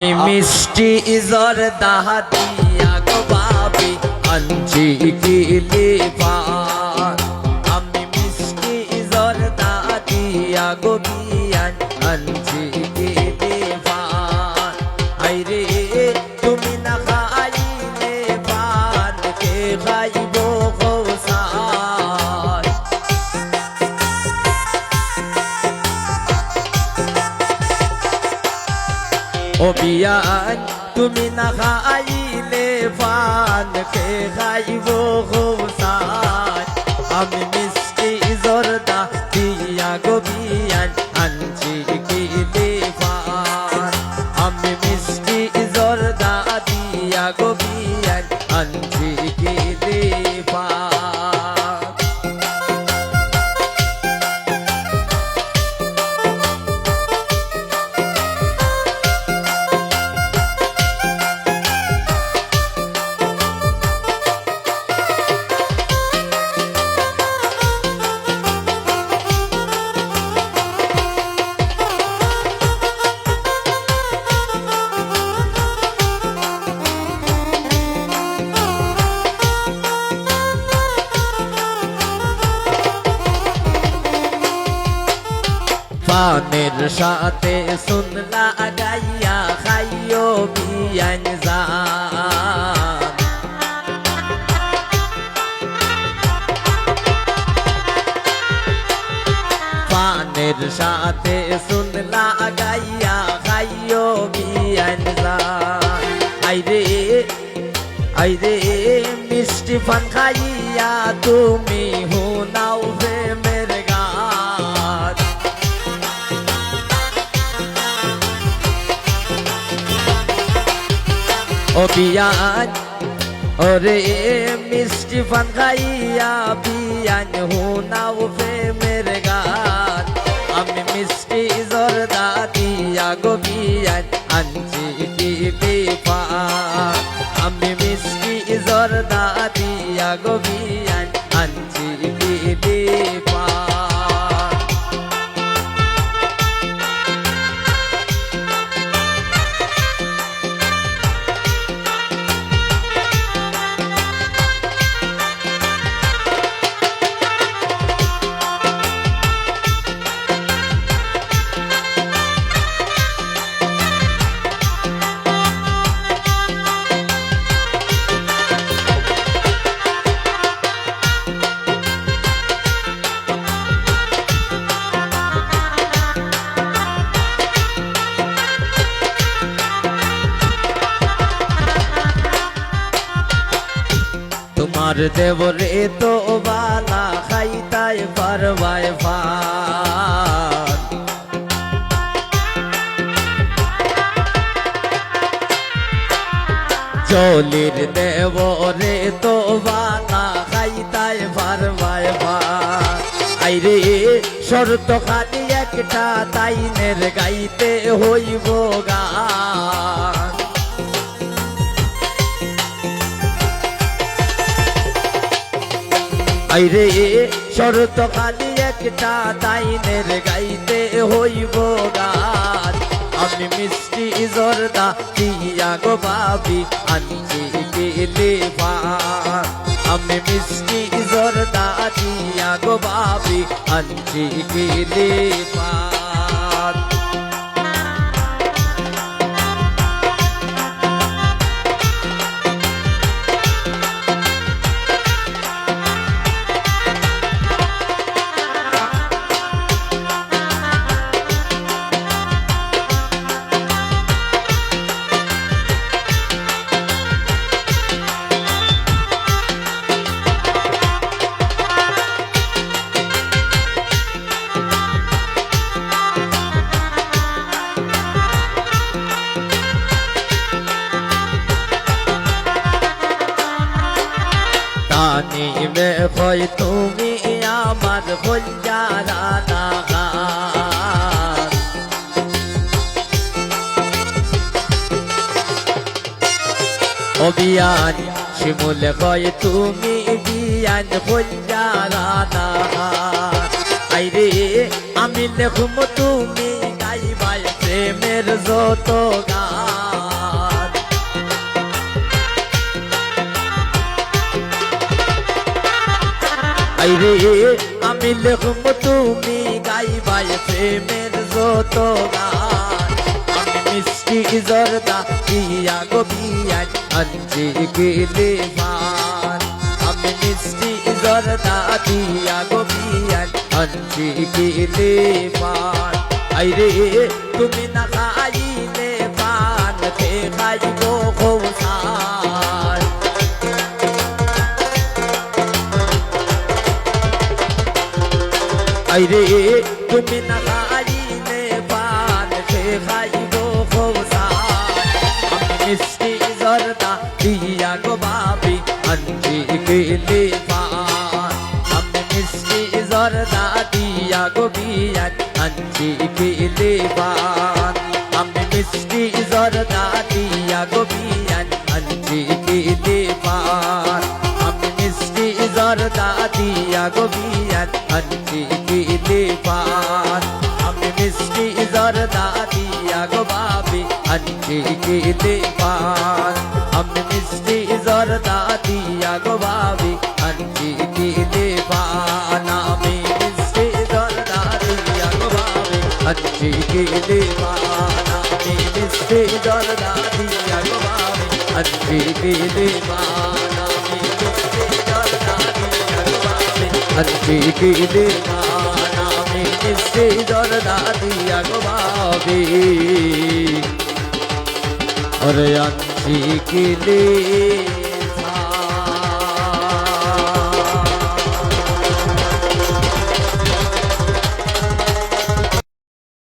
মিষ্টি ইজর দাহা দিয়া গো বাবি আনছি গিলি পান ও বিয়ান তুমি না খাইলে পান কে খাইব হোসান আমি সাথে শুনলা গাইয়া খাইও বিয়ান জান। পানের সাথে শুনলা গাইয়া খাইও বিয়ান জান। আইরে আইরে, মিষ্টি পান খাইয়া তুমি হুনাও ও বিয়ান ওরে মিষ্টি পান খাইয়া বিয়ান হুনাও প্রেমের তোমার দেবরে তো বালা খাইতাই পারবাই পান চলির দেবরে তো বালা খাইতাই পারবাই পান আইরে, শর্ত খালি একটা, তাইনের গাইতে হইব গান আইরে, শরত খালি একটা তাইনের গাইতে হইব গান। আমি মিষ্টি জর্দা দিয়া গো বাবি আনছি গেলে পান আমি মিষ্টি জর্দা দিয়া গো বাবি আনছি গেলে পান তানি মে হয় তুমি আমার বঞ্জারা অবিয়ান শিমুল কয় তুমি বিয়ান বঞ্জারা নাগান আইরে আমি লেখুম তুমি গাইবাই প্রেমের যত গান। আইরে আমি লেখব তুমি গাইবাই প্রেমের যত গান। আমি মিষ্টি জর্দা দিয়া গো বিয়ান আনছি গেলে মান আমি মিষ্টি জর্দা দিয়া গো বিয়ান আনছি গেলে মান আইরে, তুমি না খাইলে পান খাইব খোসার আইরে তুমি না খাইলে পান খে খাইব মিষ্টি জর্দা দিয়া গো বাবি আনছি গেলে পান আমি মিষ্টি জর্দা দিয়া গো বিয়ান আনছি গেলে পান আমি মিষ্টি জর্দা দিয়া গো বিয়ান মিষ্টি জর্দা দিয়া গো বিয়ান আনছি গেলে পান আমি মিষ্টি জর্দা দিয়া গো বাবি আনছি গেলে পান আমি মিষ্টি জর্দা দিয়া গো বাবি আনছি গেলে পান আমি মিষ্টি জর্দা দিয়া গো বাবি আনছি গেলে পান আমি মিষ্টি জর্দা দিয়া গো বাবি আনছি গেলে हंसी की दीवाना में किसी दौड़ना दिया गुमावी और हंसी की दीवाना